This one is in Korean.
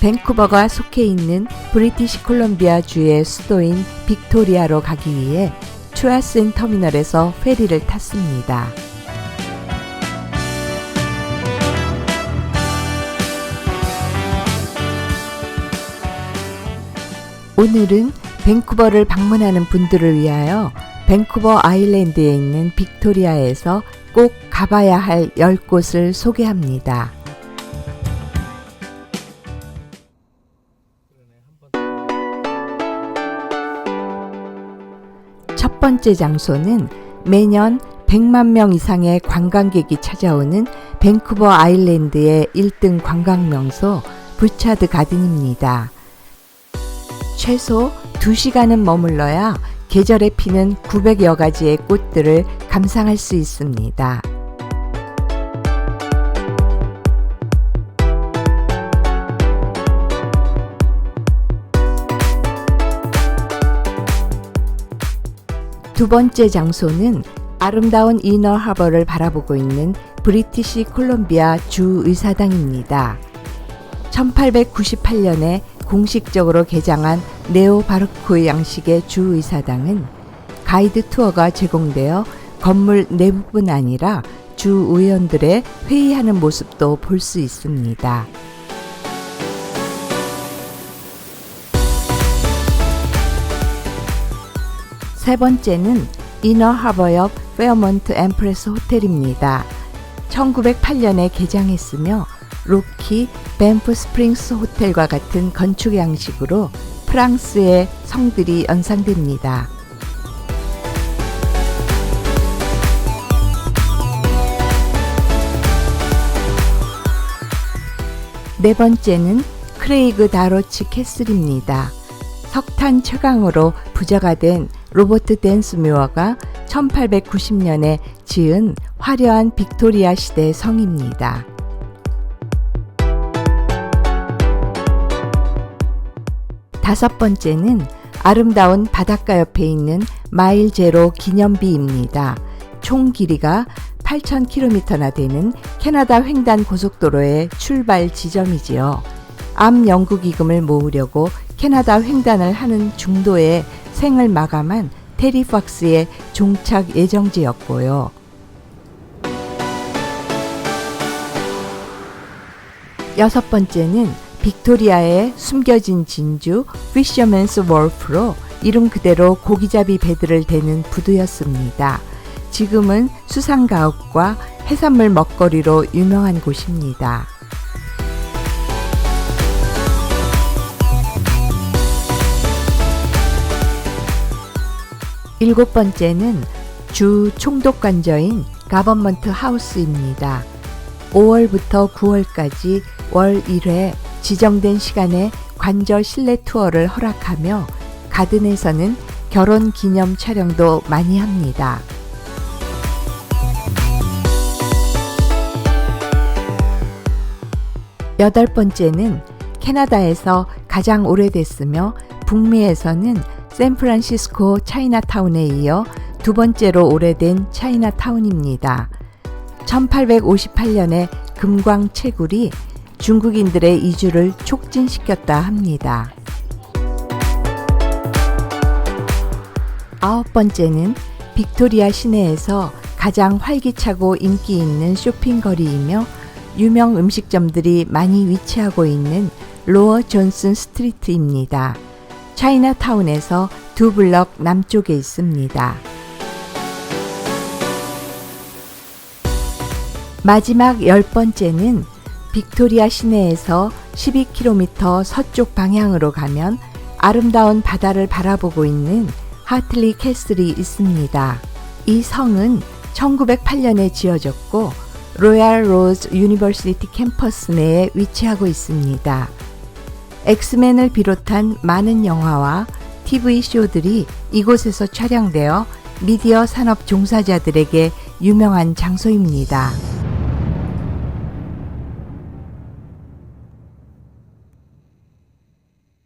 밴쿠버가 속해 있는 브리티시 콜롬비아 주의 수도인 빅토리아로 가기 위해 추아슨 터미널에서 페리를 탔습니다. 오늘은 밴쿠버를 방문하는 분들을 위하여 밴쿠버 아일랜드에 있는 빅토리아에서 꼭 가봐야 할 10곳을 소개합니다. 첫 번째 장소는 매년 100만 명 이상의 관광객이 찾아오는 밴쿠버 아일랜드의 1등 관광 명소 부차드 가든입니다. 최소 2시간은 머물러야 계절에 피는 900여 가지의 꽃들을 감상할 수 있습니다. 두 번째 장소는 아름다운 이너 하버를 바라보고 있는 브리티시 콜롬비아 주 의사당입니다. 1898년에 공식적으로 개장한 네오 바르코 양식의 주 의사당은 가이드 투어가 제공되어 건물 내부뿐 아니라 주 의원들의 회의하는 모습도 볼 수 있습니다. 세 번째는 이너 하버역 페어먼트 엠프레스 호텔입니다. 1908년에 개장했으며 로키 밴프 스프링스 호텔과 같은 건축 양식으로 프랑스의 성들이 연상됩니다. 네 번째는 크레이그 다로치 캐슬입니다. 석탄 최강으로 부자가 된 로버트 댄스뮤어가 1890년에 지은 화려한 빅토리아 시대 성입니다. 다섯 번째는 아름다운 바닷가 옆에 있는 마일 제로 기념비입니다. 총 길이가 8,000km나 되는 캐나다 횡단 고속도로의 출발 지점이지요. 암 연구 기금을 모으려고 캐나다 횡단을 하는 중도에 생을 마감한 테리 팍스의 종착 예정지였고요. 여섯 번째는 빅토리아의 숨겨진 진주 피셔맨스 월프로 이름 그대로 고기잡이 배들을 대는 부두였습니다. 지금은 수상가옥과 해산물 먹거리로 유명한 곳입니다. 일곱 번째는 주 총독관저인 가버먼트 하우스입니다. 5월부터 9월까지 월 1회 지정된 시간에 관저 실내 투어를 허락하며 가든에서는 결혼 기념 촬영도 많이 합니다. 여덟 번째는 캐나다에서 가장 오래됐으며 북미에서는 샌프란시스코 차이나타운에 이어 두 번째로 오래된 차이나타운입니다. 1858년에 금광 채굴이 중국인들의 이주를 촉진시켰다 합니다. 아홉 번째는 빅토리아 시내에서 가장 활기차고 인기 있는 쇼핑거리이며 유명 음식점들이 많이 위치하고 있는 로어 존슨 스트리트입니다. 차이나타운에서 두 블럭 남쪽에 있습니다. 마지막 열 번째는 빅토리아 시내에서 12km 서쪽 방향으로 가면 아름다운 바다를 바라보고 있는 하틀리 캐슬이 있습니다. 이 성은 1908년에 지어졌고 로얄 로즈 유니버시티 캠퍼스 내에 위치하고 있습니다. 엑스맨을 비롯한 많은 영화와 TV 쇼들이 이곳에서 촬영되어 미디어 산업 종사자들에게 유명한 장소입니다.